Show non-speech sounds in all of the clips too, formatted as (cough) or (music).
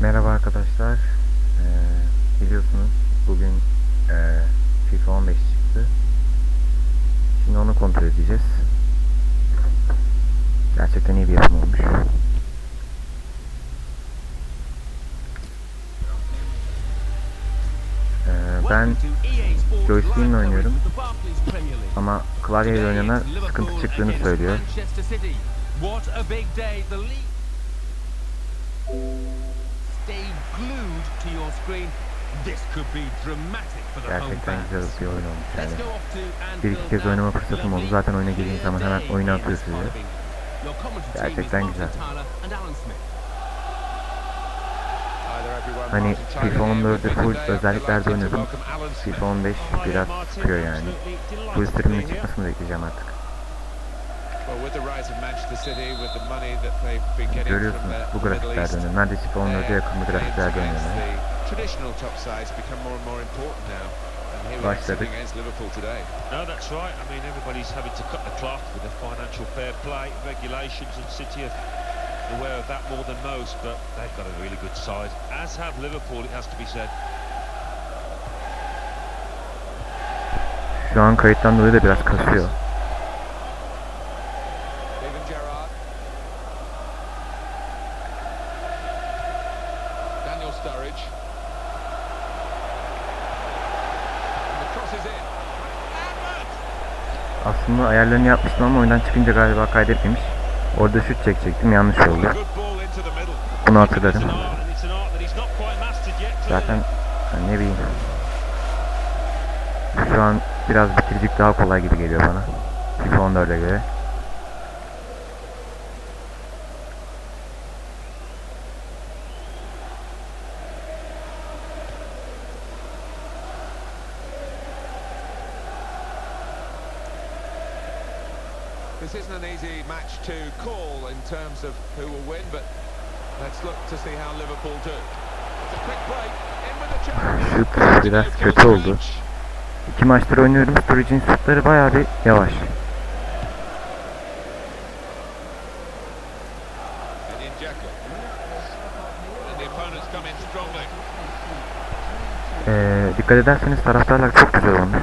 Merhaba arkadaşlar. Ee, biliyorsunuz bugün e, FIFA 15 çıktı. Şimdi onu kontrol edeceğiz. Gerçekten iyi bir yapım olmuş. Ee, ben joystick'imle oynuyorum ama klavyeyle oynayanlar sıkıntı çıktığını söylüyor. What a big day. The league. Gerçekten güzel bir oyun olmuş yani. Bir iki kez oynama fırsatım oldu. Zaten oyuna a girdiğin zaman hemen in atıyor sizi. Gerçekten güzel. Hani FIFA 14'ü full özelliklerde oynadım. FIFA 15 biraz sıkıyor yani. Full stream'in çıkmasını bekleyeceğim artık. Görüyorsunuz bu grafiklerde oynuyorum. Neredeyse FIFA 14'e yakın bir grafiklerde oynuyorum. today. No, that's right. I mean, everybody's having to cut the cloth with the financial fair play regulations, and City are aware of that more than most. But they've got a really good side, as have Liverpool. It has to be said. Şu an kayıttan dolayı da biraz kasıyor. Steven Gerrard. Daniel Sturridge. Aslında ayarlarını yapmıştım ama oyundan çıkınca galiba kaydetmemiş. Orada şut çekecektim yanlış oldu. Bunu hatırladım. clearly. Zaten ne bileyim. Şu an biraz bitiricik daha kolay gibi geliyor bana. FIFA 14'e göre. This isn't an easy match to call in terms of who will win, but let's look to see how Liverpool do. It's a quick break. In with the chance. Şut biraz kötü oldu. İki maçtır oynuyorum. Sturridge'in şutları bayağı bir yavaş. Ee, dikkat ederseniz taraftarlar çok güzel olmuş.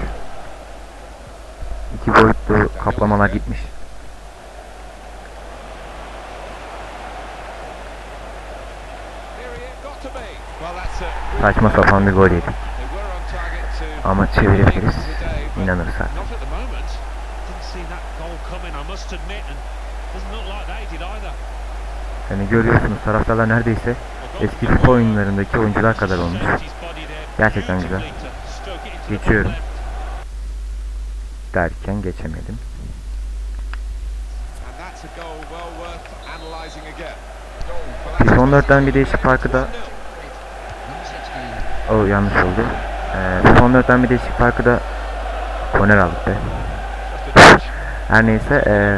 İki boyutlu kaplamalar gitmiş. Here he is, got to be. Well, that's it. Saçma sapan bir gol yedik. Ama çevirebiliriz. İnanırsak. Not at the moment. Didn't see that goal coming, I must admit, and doesn't look like they did either. Yani görüyorsunuz taraftarlar neredeyse eski FIFA oyunlarındaki oyuncular kadar olmuş. Gerçekten güzel. Geçiyorum. Derken geçemedim. And that's a goal well worth analysing again. FIFA 14'ten bir değişik farkı da o yanlış oldu. Ee, FIFA 14'ten bir değişik farkı da korner aldık be. Her neyse ee,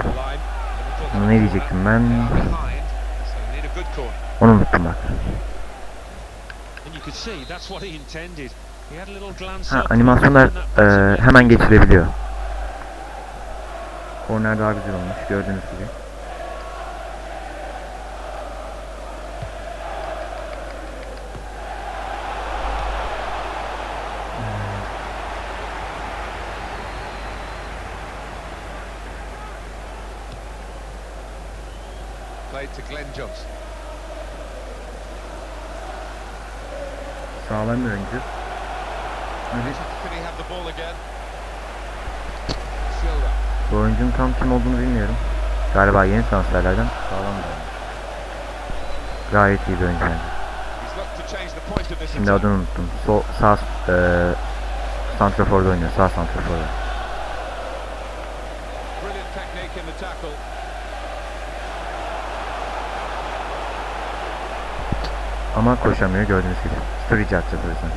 ne diyecektim ben? Onu unuttum bak. Ha, animasyonlar ee, hemen geçilebiliyor. Korner daha güzel olmuş gördüğünüz gibi. Played to Glenn Johnson. Sağlam bir oyuncu. Can he have the ball again? Silva. Bu oyuncunun tam kim olduğunu bilmiyorum. Galiba yeni transferlerden sağlam bir oyuncu. Gayet iyi bir oyuncu Şimdi adını unuttum. Sol, sağ eee santraforda oynuyor. Sağ santraforda. Brilliant technique in the tackle. Ama koşamıyor gördüğünüz gibi. Sturridge atacağız o yüzden.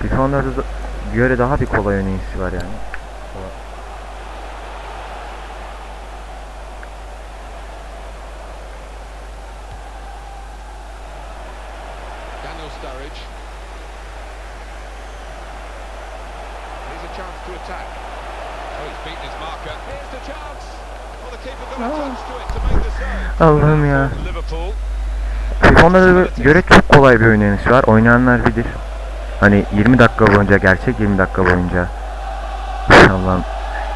FIFA 14'e göre daha bir kolay oynayışı var yani. Daniel Allah'ım ya. FIFA'da göre çok kolay bir oynanış var. Oynayanlar bilir. Hani 20 dakika boyunca gerçek 20 dakika boyunca. Allah'ım.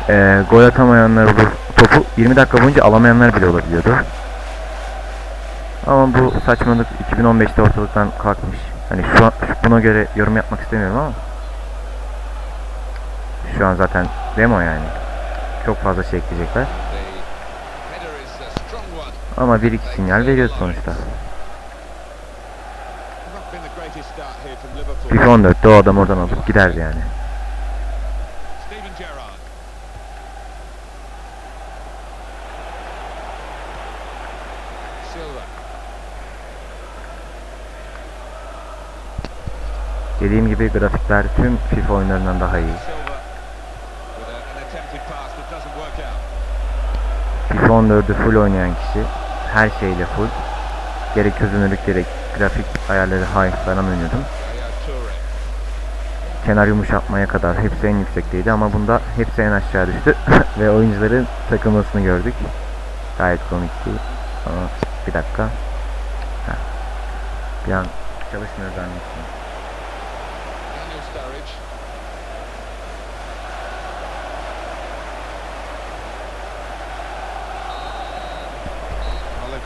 Ee, gol atamayanlar olur. Topu 20 dakika boyunca alamayanlar bile olabiliyordu. Ama bu saçmalık 2015'te ortalıktan kalkmış. Hani şu an buna göre yorum yapmak istemiyorum ama. Şu an zaten demo yani. Çok fazla şey ekleyecekler. The header is a strong one. Ama bir iki sinyal veriyor sonuçta. FIFA 14'te o adam oradan alıp giderdi yani. Dediğim gibi grafikler tüm FIFA oyunlarından daha iyi. FIFA 14'ü full oynayan kişi her şeyle full. Gerek çözünürlük gerek grafik ayarları high falan oynuyordum. Kenar yumuşatmaya kadar hepsi en yüksekteydi ama bunda hepsi en aşağı düştü (laughs) ve oyuncuların takılmasını gördük. Gayet komikti. Ama bir dakika. Heh. Bir an çalışmıyor zannettim.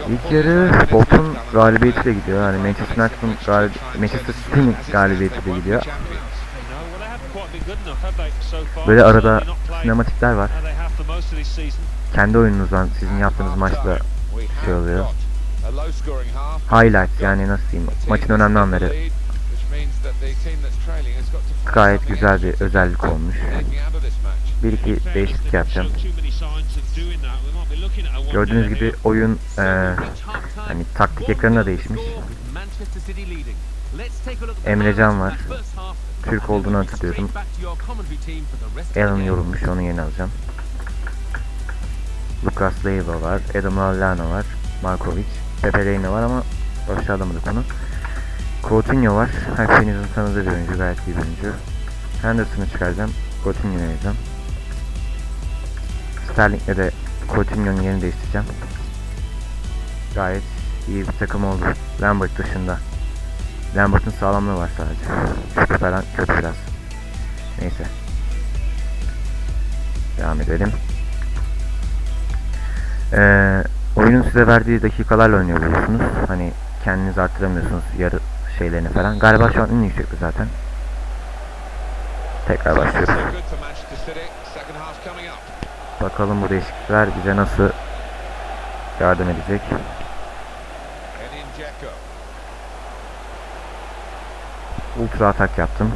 İlk 49 yarı Bolton galibiyetiyle gidiyor. Yani Manchester United'ın galib Manchester City'nin galibiyetiyle gidiyor. Böyle arada sinematikler var. Kendi oyununuzdan sizin yaptığınız maçla We şey oluyor. highlight yani nasıl diyeyim maçın önemli anları gayet güzel bir özellik olmuş. Bir iki değişiklik yapacağım. Gördüğünüz gibi oyun eee hani taktik ekranı da değişmiş. Emrecan var. Türk olduğunu hatırlıyordum. Alan yorulmuş onu yeni alacağım. Lucas Leiva var. Adam Lallana var. Markovic. Pepe Reina var ama başta alamadık onu. Coutinho var. Hepinizin tanıdığı bir oyuncu. Gayet iyi bir oyuncu. Henderson'ı çıkaracağım. Coutinho'yu yazacağım. Sterling'le de Coutinho'nun yerini değiştireceğim. Gayet iyi bir takım oldu. Lambert dışında. Lambert'ın sağlamlığı var sadece. Şutu falan kötü biraz. Neyse. Devam edelim. Ee, oyunun size verdiği dakikalarla oynayabiliyorsunuz. Hani kendiniz arttıramıyorsunuz yarı şeylerini falan. Galiba şu an en yüksekte zaten. Tekrar başlıyoruz. Bakalım bu değişiklikler bize nasıl yardım edecek. Ultra atak yaptım.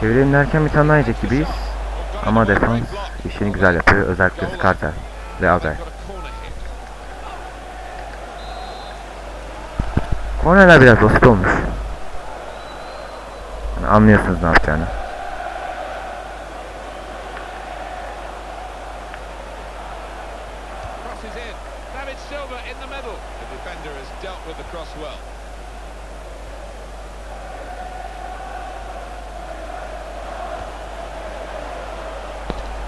Çevirelim derken bir tane gibiyiz. Ama defans işini güzel yapıyor. Özellikle Skartel ve Azer. Kornerler biraz basit olmuş. Yani anlıyorsunuz ne yapacağını. Crosses in. David Silva in the middle. The defender has dealt with the cross well.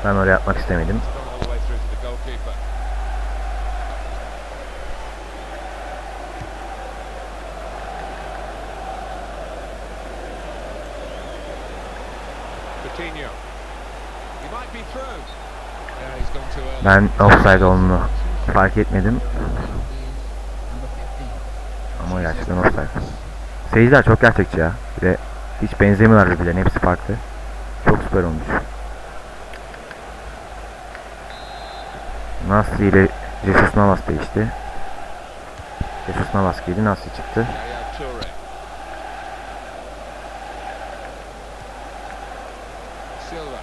Ben oraya atmak istemedim. It's gone all the way through to the goalkeeper. Coutinho. He might be through. Yeah, he's gone too early. Ben offside olduğunu fark etmedim. Ama gerçekten offside. Seyirciler çok gerçekçi ya. Bir de hiç benzemiyorlar birbirlerine. Hepsi farklı. Çok süper olmuş. Nasri ile Jesus Navas değişti. Jesus Navas girdi. Nasri çıktı. Silva.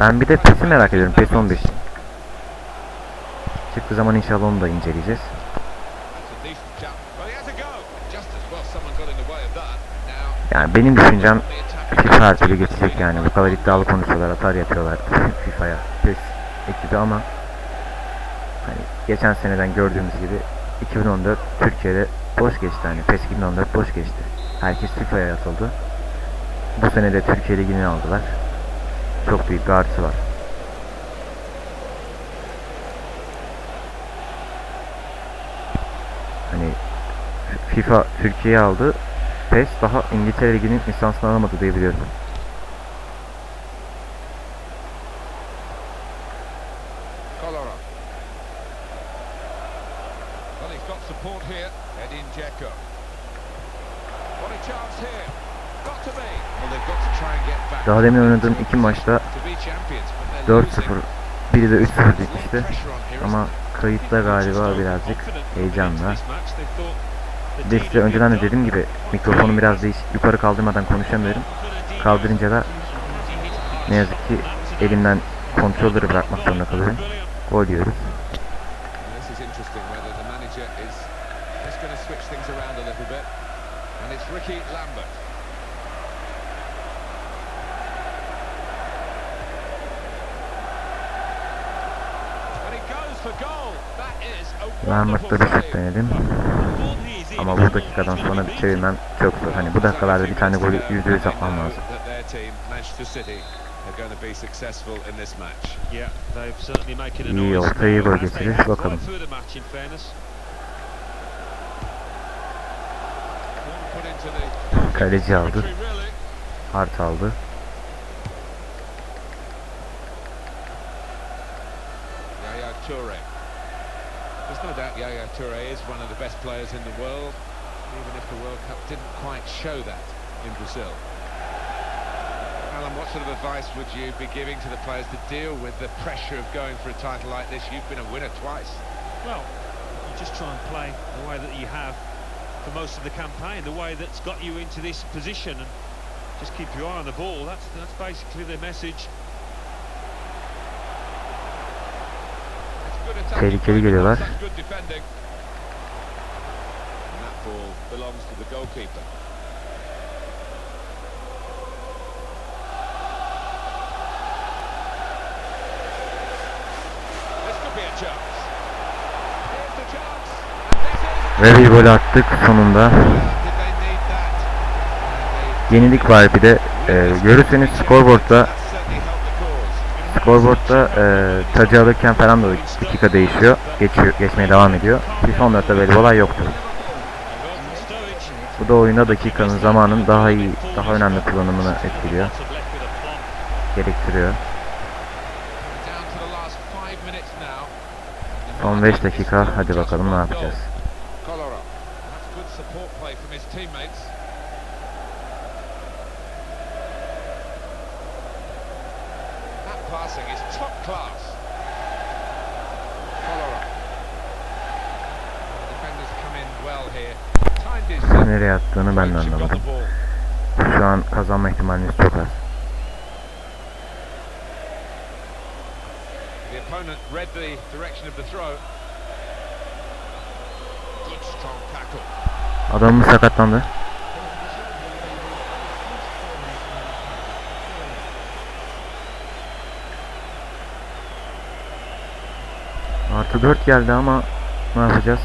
Ben bir de PES'i merak ediyorum. PES 15. Çıktığı zaman inşallah onu da inceleyeceğiz. Yani benim düşüncem FIFA her geçecek yani. Bu kadar iddialı konuşuyorlar, atar yapıyorlar (laughs) FIFA'ya. PES ekibi ama hani geçen seneden gördüğümüz gibi 2014 Türkiye'de boş geçti hani PES 2014 boş geçti. Herkes FIFA'ya atıldı. Bu sene de Türkiye Ligi'ni aldılar. Çok büyük bir artı var. Hani FIFA Türkiye'yi aldı. PES daha İngiltere Ligi'nin lisansını alamadı diye biliyorum. Daha demin oynadığım iki maçta To be champions, but they're 4-0 losing. biri de 3-0 There's a lot of bitmişti. Ama kayıtta galiba birazcık heyecanla. Bir de size önceden de dediğim gibi mikrofonu biraz değiş yukarı kaldırmadan konuşamıyorum. Kaldırınca da ne yazık ki elimden kontrolleri bırakmak zorunda kalıyorum. Gol yiyoruz. Şut save. denedim. Ama bu dakikadan sonra çevirmem çok zor. Hani bu dakikalarda bir tane golü yüzde yüz atmam lazım. İyi orta, iyi gol getirir. Bakalım. Kaleci aldı. Hart aldı. Toure is one of the best players in the world, even if the World Cup didn't quite show that in Brazil. Alan, what sort of advice would you be giving to the players to deal with the pressure of going for a title like this? You've been a winner twice. Well, you just try and play the way that you have for most of the campaign, the way that's got you into this position, and just keep your eye on the ball. That's that's basically the message. This is Ve bir gol attık sonunda. Yenilik var bir de. Ee, görürseniz scoreboard'da scoreboard'da e, tacı alırken falan da dakika değişiyor. Geçiyor, geçmeye devam ediyor. FIFA 14'te böyle bir olay yoktu. Bu da oyunda dakikanın, zamanın daha iyi, daha önemli kullanımını etkiliyor, gerektiriyor. Son 5 dakika, hadi bakalım ne yapacağız. Passing is top class. Kolarov. The defenders come in well here. Timed his Nereye attığını ben de anlamadım. Şu an kazanma ihtimalimiz çok az. The opponent read the direction of the throw. Good strong tackle. Adamımız sakatlandı. Artı 4 geldi ama ne yapacağız?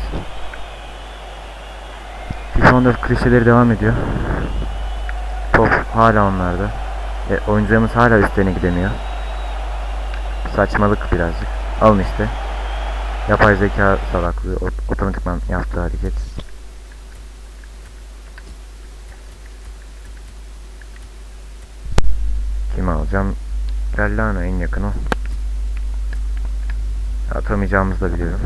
FIFA 14 klişeleri devam ediyor. Top hala onlarda. E, oyuncularımız hala üstlerine gidemiyor. Saçmalık birazcık. Alın işte. Yapay zeka salaklığı, ot- otomatikman yaptığı hareket. Kim alacağım? Gallana en yakın o. Atamayacağımızı da biliyorum.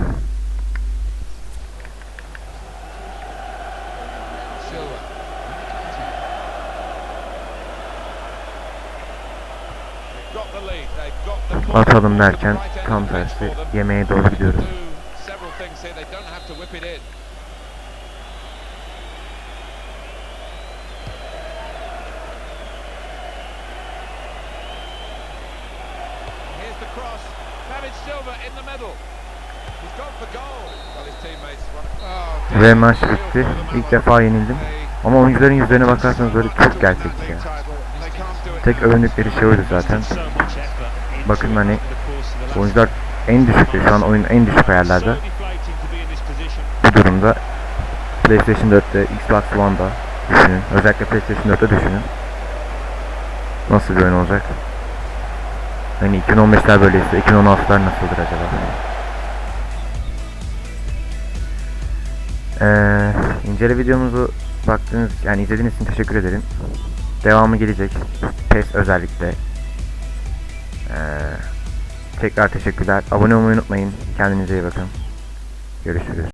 Atalım derken tam tersi yemeğe doğru gidiyoruz. Here's the cross. Ve maç bitti. İlk defa yenildim. Ama oyuncuların yüzlerine bakarsanız böyle çok gerçekçi ya. tek övündükleri şey oydu zaten. Bakın hani Oyuncular en düşükte şu an oyunun en düşük ayarlarda. Bu durumda PlayStation 4'te, Xbox One'da düşünün. Özellikle PlayStation 4'te düşünün. Nasıl bir oyun olacak? Hani 2015'ler böyleyse 2016'lar nasıldır acaba? Ee, incele videomuzu baktığınız yani izlediğiniz için teşekkür ederim. Devamı gelecek. PES özellikle. Ee, tekrar teşekkürler. Abone olmayı unutmayın. Kendinize iyi bakın. Görüşürüz.